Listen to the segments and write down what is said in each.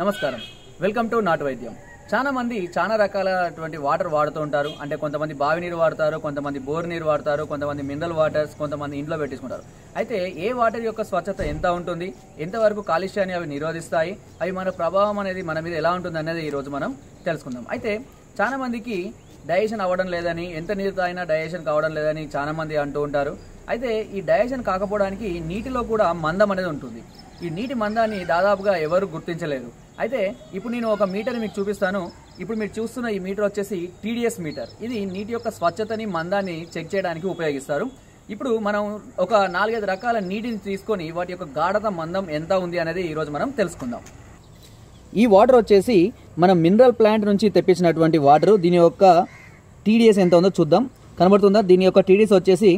నమస్కారం. Welcome to నాటు వైద్యం. చాలా మంది చాలా రకాలటువంటి వాటర్ వాడుతూ ఉంటారు. అంటే కొంతమంది బావి నీరు వాడతారు కొంతమంది బోర్ నీరు వాడతారు కొంతమంది మినరల్ వాటర్స్ కొంతమంది ఇంట్లో పెట్టించుకుంటారు. అయితే ఏ వాటర్ యొక్క స్వచ్ఛత ఎంత ఉంటుంది? ఎంతవరకు కాలుష్యాన్ని అవి నిరోధిస్తాయి? అవి మన ప్రభావం అనేది మన మీద ఎలా ఉంటుంది అనేది ఈరోజు మనం తెలుసుకుందాం. అయితే చాలా మందికి డైజెషన్ అవ్వడం లేదని ఎంత నీరు తాగినా డైజెషన్ కావడం లేదని చాలా మంది అంటూ ఉంటారు. అయితే ఈ డైజెషన్ కాకపోవడానికి నీటిలో కూడా మందం అనేది ఉంటుంది. ఈ నీటి మందాన్ని దాదాపుగా ఎవరు గుర్తించలేదు. అయితే ఇప్పుడు నేను ఒక మీటర్ మీకు చూపిస్తాను. ఇప్పుడు మీరు చూస్తున్న ఈ మీటర్ వచ్చేసి టీడీఎస్ మీటర్. ఇది నీటి యొక్క స్వచ్ఛతని మందాన్ని చెక్ చేయడానికి ఉపయోగిస్తారు. ఇప్పుడు మనం ఒక నాలుగైదు రకాల నీటిని తీసుకొని వాటి యొక్క గాఢత మందం ఎంత ఉంది అనేది ఈరోజు మనం తెలుసుకుందాం. ఈ వాటర్ వచ్చేసి మనం మినరల్ ప్లాంట్ నుంచి తెప్పించినటువంటి వాటర్. దీని యొక్క టీడీఎస్ ఎంత ఉందో చూద్దాం. కనబడుతుందా? దీని యొక్క టీడీఎస్ వచ్చేసి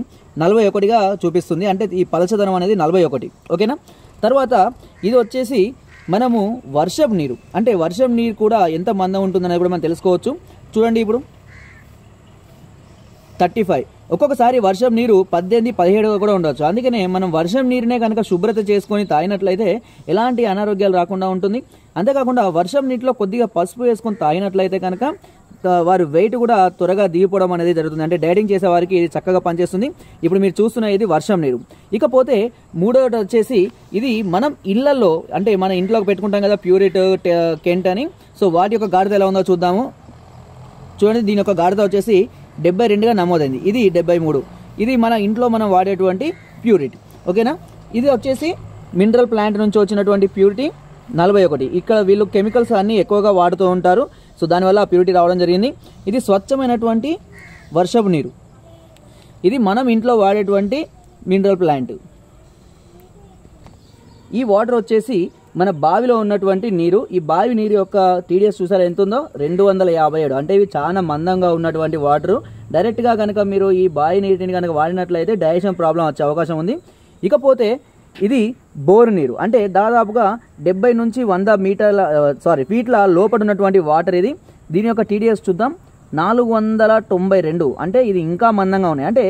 నలభై ఒకటిగా చూపిస్తుంది. అంటే ఈ పలచదనం అనేది నలభై ఒకటి. ఓకేనా? తర్వాత ఇది వచ్చేసి మనము వర్షపు నీరు అంటే వర్షం నీరు కూడా ఎంత మందం ఉంటుందనేది కూడా మనం తెలుసుకోవచ్చు. చూడండి ఇప్పుడు. Thirty five. ఒక్కొక్కసారి వర్షం నీరు పద్దెనిమిది పదిహేడు కూడా ఉండొచ్చు. అందుకనే మనం వర్షం నీరునే కనుక శుభ్రత చేసుకొని తాగినట్లయితే ఎలాంటి అనారోగ్యాలు రాకుండా ఉంటుంది. అంతేకాకుండా వర్షం నీటిలో కొద్దిగా పసుపు వేసుకొని తాగినట్లయితే కనుక వారి వెయిట్ కూడా త్వరగా దిగిపోవడం అనేది జరుగుతుంది. అంటే డైటింగ్ చేసే వారికి ఇది చక్కగా పనిచేస్తుంది. ఇప్పుడు మీరు చూస్తున్న ఇది వర్షం నీరు. ఇకపోతే మూడవది వచ్చేసి ఇది మనం ఇళ్ళలో అంటే మన ఇంట్లోకి పెట్టుకుంటాం కదా ప్యూరిట్ కెంట్ అని. సో వాటి యొక్క గాడిద ఎలా ఉందో చూద్దాము. చూడండి దీని యొక్క గాడిద వచ్చేసి డెబ్బై రెండుగా నమోదైంది. ఇది డెబ్బై మూడు. ఇది మన ఇంట్లో మనం వాడేటువంటి ప్యూరిటీ ఓకేనా? ఇది వచ్చేసి మినరల్ ప్లాంట్ నుంచి వచ్చినటువంటి ప్యూరిటీ నలభై ఒకటి. ఇక్కడ వీళ్ళు కెమికల్స్ అన్నీ ఎక్కువగా వాడుతూ ఉంటారు. సో దానివల్ల ప్యూరిటీ రావడం జరిగింది. ఇది స్వచ్ఛమైనటువంటి వర్షపు నీరు. ఇది మనం ఇంట్లో వాడేటువంటి మినరల్ ప్లాంట్ ఈ వాటర్ వచ్చేసి మన బావిలో ఉన్నటువంటి నీరు. ఈ బావి నీరు యొక్క టీడీఎస్ చూసారు ఎంత ఉందో రెండు వందల యాభై ఏడు. అంటే ఇవి చాలా మందంగా ఉన్నటువంటి వాటర్ డైరెక్ట్గా కనుక మీరు ఈ బావి నీటిని కనుక వాడినట్లయితే డైజెషన్ ప్రాబ్లం వచ్చే అవకాశం ఉంది. ఇకపోతే ఇది బోరు నీరు. అంటే దాదాపుగా డెబ్బై నుంచి వంద మీటర్ల సారీ ఫీట్ల లోపల ఉన్నటువంటి వాటర్ ఇది. దీని యొక్క టీడీఎస్ చూద్దాం. నాలుగు వందల తొంభై రెండు. అంటే ఇది ఇంకా మందంగా ఉన్నాయి. అంటే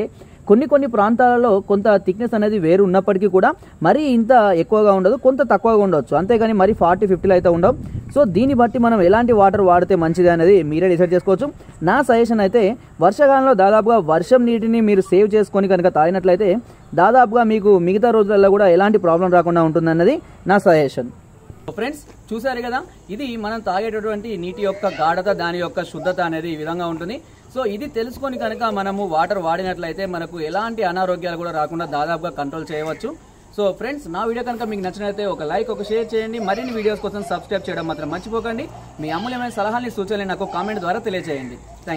కొన్ని కొన్ని ప్రాంతాలలో కొంత థిక్నెస్ అనేది వేరు ఉన్నప్పటికీ కూడా మరీ ఇంత ఎక్కువగా ఉండదు కొంత తక్కువగా ఉండొచ్చు. అంతేగాని మరి ఫార్టీ ఫిఫ్టీలో అయితే ఉండవు. సో దీన్ని బట్టి మనం ఎలాంటి వాటర్ వాడితే మంచిది అనేది మీరే డిసైడ్ చేసుకోవచ్చు. నా సజెషన్ అయితే వర్షాకాలంలో దాదాపుగా వర్షం నీటిని మీరు సేవ్ చేసుకొని కనుక తాగినట్లయితే దాదాపుగా మీకు మిగతా రోజులలో కూడా ఎలాంటి ప్రాబ్లం రాకుండా ఉంటుందన్నది నా సజెషన్. ఫ్రెండ్స్ చూసారు కదా? ఇది మనం తాగేటటువంటి నీటి యొక్క గాఢత దాని యొక్క శుద్ధత అనేది ఈ విధంగా ఉంటుంది. సో ఇది తెలుసుకొని కనుక మనము వాటర్ వాడినట్లయితే మనకు ఎలాంటి అనారోగ్యాలు కూడా రాకుండా దాదాపుగా కంట్రోల్ చేయవచ్చు. సో ఫ్రెండ్స్ నా వీడియో కనుక మీకు నచ్చినట్లయితే ఒక లైక్ ఒక షేర్ చేయండి. మరిన్ని వీడియోస్ కోసం సబ్స్క్రైబ్ చేయడం మాత్రం మర్చిపోకండి. మీ అమూల్యమైన సలహాలని సూచనలు నాకు కామెంట్ ద్వారా తెలియజేయండి. థ్యాంక్